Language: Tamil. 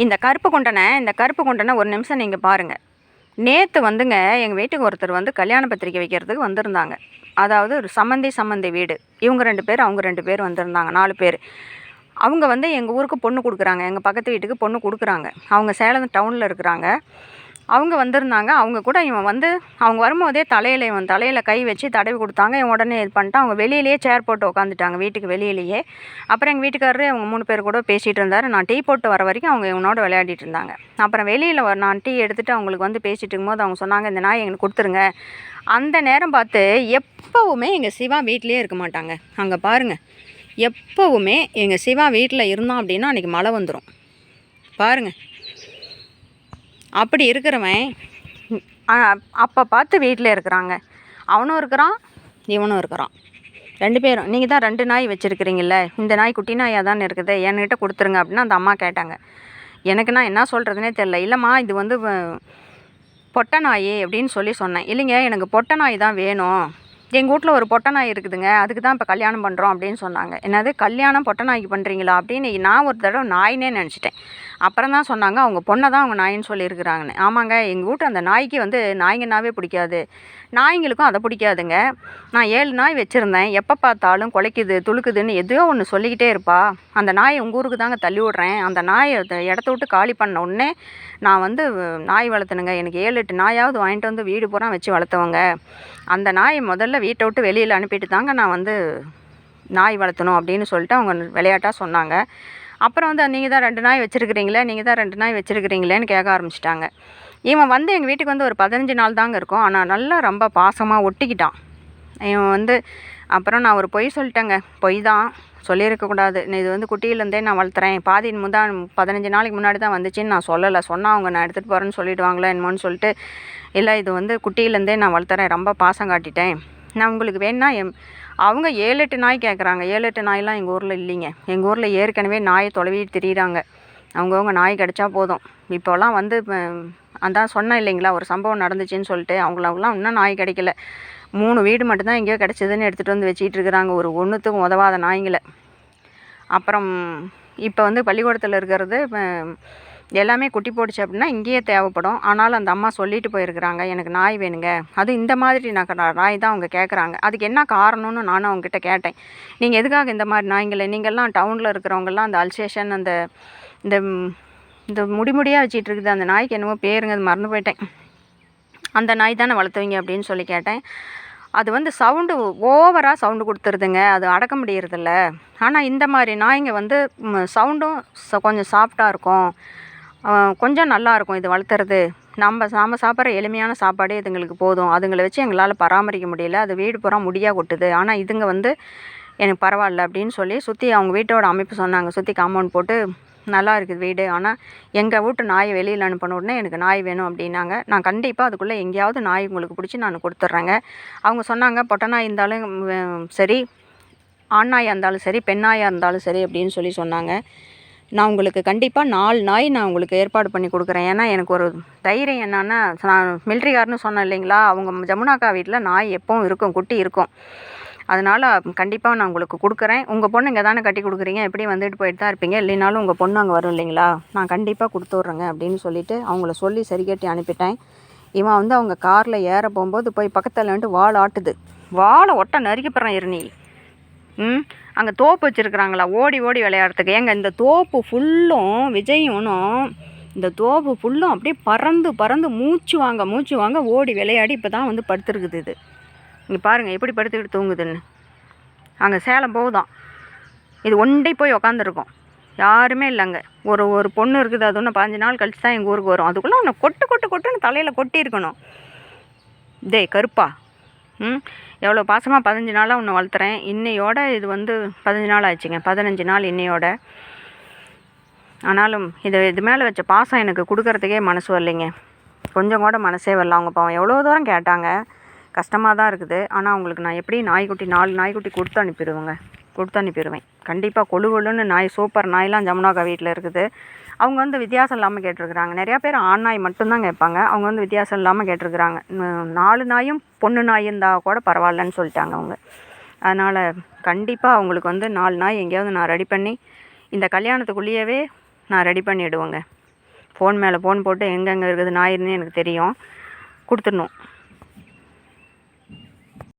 இந்த கருப்பு குண்டனை இந்த கருப்பு குண்டனை ஒரு நிமிஷம் நீங்கள் பாருங்கள் நேற்று வந்துங்க எங்கள் வீட்டுக்கு ஒருத்தர் வந்து கல்யாண பத்திரிக்கை வைக்கிறதுக்கு வந்திருந்தாங்க. அதாவது ஒரு சம்மந்தி சம்மந்தி வீடு. இவங்க ரெண்டு பேர் அவங்க ரெண்டு பேர் வந்திருந்தாங்க நாலு பேர். அவங்க வந்து எங்கள் ஊருக்கு பொண்ணு கொடுக்குறாங்க எங்கள் பக்கத்து வீட்டுக்கு பொண்ணு கொடுக்குறாங்க. அவங்க சேலம் டவுனில் இருக்கிறாங்க. அவங்க வந்திருந்தாங்க. அவங்க கூட இவன் வந்து அவங்க வரும்போதே தலையில் இவன் தலையில் கை வச்சு தடவி கொடுத்தாங்க. இவன் உடனே இது பண்ணிட்டான். அவங்க வெளியிலேயே சேர் போட்டு உட்காந்துட்டாங்க வீட்டுக்கு வெளியிலேயே. அப்புறம் எங்கள் வீட்டுக்காரரு அவங்க மூணு பேர் கூட பேசிகிட்டு இருந்தார். நான் டீ போட்டு வர வரைக்கும் அவங்க இவனோட விளையாடிட்டு இருந்தாங்க. அப்புறம் வெளியில் நான் டீ எடுத்துகிட்டு அவங்களுக்கு வந்து பேசிகிட்டு இருக்கும்போது அவங்க சொன்னாங்க இந்த நாய் எங்களுக்கு கொடுத்துருங்க. அந்த நேரம் பார்த்து எப்போவுமே எங்கள் சிவா வீட்லேயே இருக்க மாட்டாங்க. அங்கே பாருங்கள் எப்போவுமே எங்கள் சிவா வீட்டில் இருந்தோம் அப்படின்னா அன்றைக்கி மழை வந்துடும் பாருங்கள் அப்படி இருக்கிறவன் அப்போ பார்த்து வீட்டில் இருக்கிறாங்க. அவனும் இருக்கிறான் இவனும் இருக்கிறான். ரெண்டு பேரும். நீங்கள் தான் ரெண்டு நாய் வச்சுருக்கிறீங்கள இந்த நாய் குட்டி நாயாக தானே இருக்குது? என்கிட்ட கொடுத்துருங்க அப்படின்னு அந்த அம்மா கேட்டாங்க. எனக்கு நான் என்ன சொல்கிறதுனே தெரில இல்லைம்மா இது வந்து பொட்டை நாய் அப்படின்னு சொல்லி சொன்னேன். இல்லைங்க எனக்கு பொட்டை நாய் தான் வேணும். எங்கள் வீட்டில் ஒரு பொட்டை நாய் இருக்குதுங்க. அதுக்கு தான் இப்போ கல்யாணம் பண்ணுறோம் அப்படின்னு சொன்னாங்க. என்னது கல்யாணம் பொட்டை நாய்க்கு பண்ணுறீங்களா அப்படின்னு நான் ஒரு தடவை நாயினே நினச்சிட்டேன். அப்புறம் தான் சொன்னாங்க அவங்க பொண்ணை தான் அவங்க நாயின்னு சொல்லியிருக்கிறாங்கன்னு. ஆமாங்க எங்கள் வீட்டு அந்த நாய்க்கு வந்து நாய்ங்கன்னாவே பிடிக்காது. நாய்ங்களுக்கும் அதை பிடிக்காதுங்க. நான் ஏழு நாய் வச்சுருந்தேன். எப்போ பார்த்தாலும் குலைக்குது துளுக்குதுன்னு எதையோ ஒன்று சொல்லிக்கிட்டே இருப்பா. அந்த நாயை உங்கள் ஊருக்கு தாங்க தள்ளி விட்றேன். அந்த நாயை இடத்த விட்டு காலி பண்ண உடனே நான் வந்து நாய் வளர்த்துனுங்க எனக்கு ஏழு எட்டு நாயாவது வாங்கிட்டு வந்து வீடு பூரா வச்சு வளர்த்தவங்க. அந்த நாயை முதல்ல வீட்டை விட்டு வெளியில் அனுப்பிட்டு தாங்க நான் வந்து நாய் வளர்த்தணும் அப்படின்னு சொல்லிட்டு அவங்க விளையாட்டாக சொன்னாங்க. அப்புறம் வந்து நீங்கள் தான் ரெண்டு நாய் வச்சுருக்கிறீங்களே நீங்கள் தான் ரெண்டு நாய் வச்சுருக்கிறீங்களேன்னு கேட்க ஆரம்பிச்சிட்டாங்க. இவன் வந்து எங்கள் வீட்டுக்கு வந்து ஒரு பதினஞ்சு நாள் தாங்க இருக்கும். ஆனால் நல்லா ரொம்ப பாசமாக ஒட்டிக்கிட்டான். இவன் வந்து அப்புறம் நான் ஒரு பொய் சொல்லிட்டேங்க. பொய் தான். சொல்லியிருக்கக்கூடாது இது வந்து குட்டியிலேருந்தே நான் வளர்த்துறேன். பாதி முதான் பதினஞ்சு நாளைக்கு முன்னாடி தான் வந்துச்சுன்னு நான் சொல்லலை. சொன்னால் அவங்க நான் எடுத்துகிட்டு போகிறேன்னு சொல்லிவிடுவாங்களா என்னமோன்னு சொல்லிட்டு இல்லை இது வந்து குட்டியிலேருந்தே நான் வளர்த்துறேன். ரொம்ப பாசம் காட்டிட்டேன். நான் உங்களுக்கு வேணால் என் அவங்க ஏழு எட்டு நாய் கேட்குறாங்க ஏழு எட்டு நாயெலாம் எங்கள் ஊரில் இல்லைங்க. எங்கள் ஊரில் ஏற்கனவே நாயை தொலைவிட்டு திரியிறாங்க. அவங்கவுங்க நாய் கிடச்சா போதும். இப்போல்லாம் வந்து இப்போ அதான் சொன்னேன் இல்லைங்களா ஒரு சம்பவம் நடந்துச்சுன்னு சொல்லிட்டு அவங்களவங்களாம் இன்னும் நாய் கிடைக்கல. மூணு வீடு மட்டும்தான் எங்கேயோ கிடச்சிதுன்னு எடுத்துகிட்டு வந்து வச்சிட்டு இருக்கிறாங்க. ஒரு ஒன்றுத்துக்கும் உதவாத நாய்ங்களை. அப்புறம் இப்போ வந்து பள்ளிக்கூடத்தில் இருக்கிறது இப்போ எல்லாமே குட்டி போட்டுச்சு அப்படின்னா இங்கேயே தேவைப்படும். ஆனாலும் அந்த அம்மா சொல்லிட்டு போயிருக்கிறாங்க எனக்கு நாய் வேணுங்க. அது இந்த மாதிரி நான் நாய் தான் அவங்க கேட்குறாங்க அதுக்கு என்ன காரணம்னு நானும் அவங்ககிட்ட கேட்டேன். நீங்கள் எதுக்காக இந்த மாதிரி நாய்ங்களை நீங்கள்லாம் டவுனில் இருக்கிறவங்கெல்லாம் அந்த அல்சேஷன் அந்த இந்த இந்த முடிமுடியாக வச்சிட்டு இருக்குது. அந்த நாய்க்கு என்னமோ பேருங்க அது மறந்து போயிட்டேன். அந்த நாய் தானே வளர்த்துவீங்க? அப்படின்னு சொல்லி கேட்டேன். அது வந்து சவுண்டு ஓவராக சவுண்டு கொடுத்துருதுங்க. அது அடக்க முடியறதில்ல. ஆனால் இந்த மாதிரி நாய்ங்க வந்து சவுண்டும் கொஞ்சம் சாஃப்டாக இருக்கும். கொஞ்சம் நல்லாயிருக்கும் இது வளர்த்துறது நம்ம நாம் சாப்பிட்ற எளிமையான சாப்பாடே இதுங்களுக்கு போதும். அதுங்களை வச்சு எங்களால் பராமரிக்க முடியல. அது வீடு பூரா முடியாக கொட்டுது. ஆனால் இதுங்க வந்து எனக்கு பரவாயில்ல அப்படின்னு சொல்லி சுற்றி அவங்க வீட்டோட அமைப்பு சொன்னாங்க. சுற்றி காம்பவுண்ட் போட்டு நல்லா இருக்குது வீடு. ஆனால் எங்கள் வீட்டு நாயை வெளியில் அனுப்பின உடனே எனக்கு நாய் வேணும் அப்படின்னாங்க. நான் கண்டிப்பாக அதுக்குள்ளே எங்கேயாவது நாய் உங்களுக்கு பிடிச்சி நான் கொடுத்துட்றேங்க. அவங்க சொன்னாங்க பொட்டை நாய் இருந்தாலும் சரி ஆண் நாயாக இருந்தாலும் சரி பெண் நாயாக இருந்தாலும் சரி அப்படின்னு சொல்லி சொன்னாங்க. நான் உங்களுக்கு கண்டிப்பாக நாலு நாய் நான் உங்களுக்கு ஏற்பாடு பண்ணி கொடுக்குறேன். ஏன்னா எனக்கு ஒரு தைரியம் என்னன்னா நான் மிலிட்ரிக்காரன்னு சொன்னேன் இல்லைங்களா? அவங்க ஜமுனாக்கா வீட்டில் நாய் எப்பவும் இருக்கும் குட்டி இருக்கும். அதனால் கண்டிப்பாக நான் உங்களுக்கு கொடுக்குறேன். உங்கள் பொண்ணு இங்கே தானே கட்டி கொடுக்குறீங்க? எப்படி வந்துட்டு போயிட்டு தான் இருப்பீங்க? இல்லைனாலும் உங்கள் பொண்ணு அங்கே வரும் இல்லைங்களா? நான் கண்டிப்பாக கொடுத்து விட்றேங்க அப்படின்னு சொல்லிட்டு அவங்கள சொல்லி சரி கட்டி அனுப்பிட்டேன். இவன் வந்து அவங்க காரில் ஏற போகும்போது போய் பக்கத்தில் வந்துட்டு வால் ஆட்டுது. வாழை ஒட்ட நறுக்கிப்படுறேன் இருநீ ம்? அங்கே தோப்பு வச்சுருக்குறாங்களா? ஓடி ஓடி விளையாடுறதுக்கு. ஏங்க இந்த தோப்பு ஃபுல்லும் விஜயனும் இந்த தோப்பு ஃபுல்லும் அப்படியே பறந்து பறந்து மூச்சு வாங்க மூச்சு வாங்க ஓடி விளையாடி இப்போ தான் வந்து படுத்துருக்குது இது. இங்கே பாருங்கள் எப்படி படுத்துக்கிட்டு தூங்குதுன்னு. அங்கே சேலம் போகுதான். இது ஒண்டே போய் உக்காந்துருக்கோம். யாருமே இல்லைங்க. ஒரு ஒரு பொண்ணு இருக்குது அது ஒன்று பதினஞ்சு நாள் கழிச்சு தான் எங்கள் ஊருக்கு வரும். அதுக்குள்ளே ஒன்று கொட்டு கொட்டு கொட்டுன்னு தலையில் கொட்டியிருக்கணும். டேய் கருப்பா. எவ்வளோ பாசமாக பதினஞ்சு நாளாக ஒன்று வளர்த்துறேன். இன்னையோட இது வந்து பதினஞ்சு நாள் ஆச்சுங்க பதினஞ்சு நாள் இன்னையோட. ஆனாலும் இது இது மேலே வச்ச பாசம் எனக்கு கொடுக்கறதுக்கே மனசு வரலைங்க. கொஞ்சம் கூட மனசே வரல. அவங்க பாவம் எவ்வளோ தூரம் கேட்டாங்க. கஷ்டமாக தான் இருக்குது. ஆனால் அவங்களுக்கு நான் எப்படி நாய்க்குட்டி நாலு நாய்க்குட்டி கொடுத்து அனுப்பிடுவேங்க. கொடுத்து அனுப்பிடுவேன். கண்டிப்பாக கொழு கொழுன்னு நாய் சூப்பர் நாய்லாம் ஜமுனாக்கா வீட்டில் இருக்குது. அவங்க வந்து வித்தியாசம் இல்லாமல் கேட்டிருக்கிறாங்க. நிறையா பேர் ஆண் நாய் மட்டும்தான் கேட்பாங்க. அவங்க வந்து வித்தியாசம் இல்லாமல் கேட்டிருக்கிறாங்க. நாலு நாயும் பொண்ணு நாய் இருந்தால் கூட பரவாயில்லன்னு சொல்லிட்டாங்க அவங்க. அதனால் கண்டிப்பாக அவங்களுக்கு வந்து நாலு நாய் எங்கேயாவது நான் ரெடி பண்ணி இந்த கல்யாணத்துக்குள்ளேயவே நான் ரெடி பண்ணிவிடுவேங்க ஃபோன் மேலே ஃபோன் போட்டு எங்கெங்கே இருக்குது நாயின்னு எனக்கு தெரியும். கொடுத்துடணும்.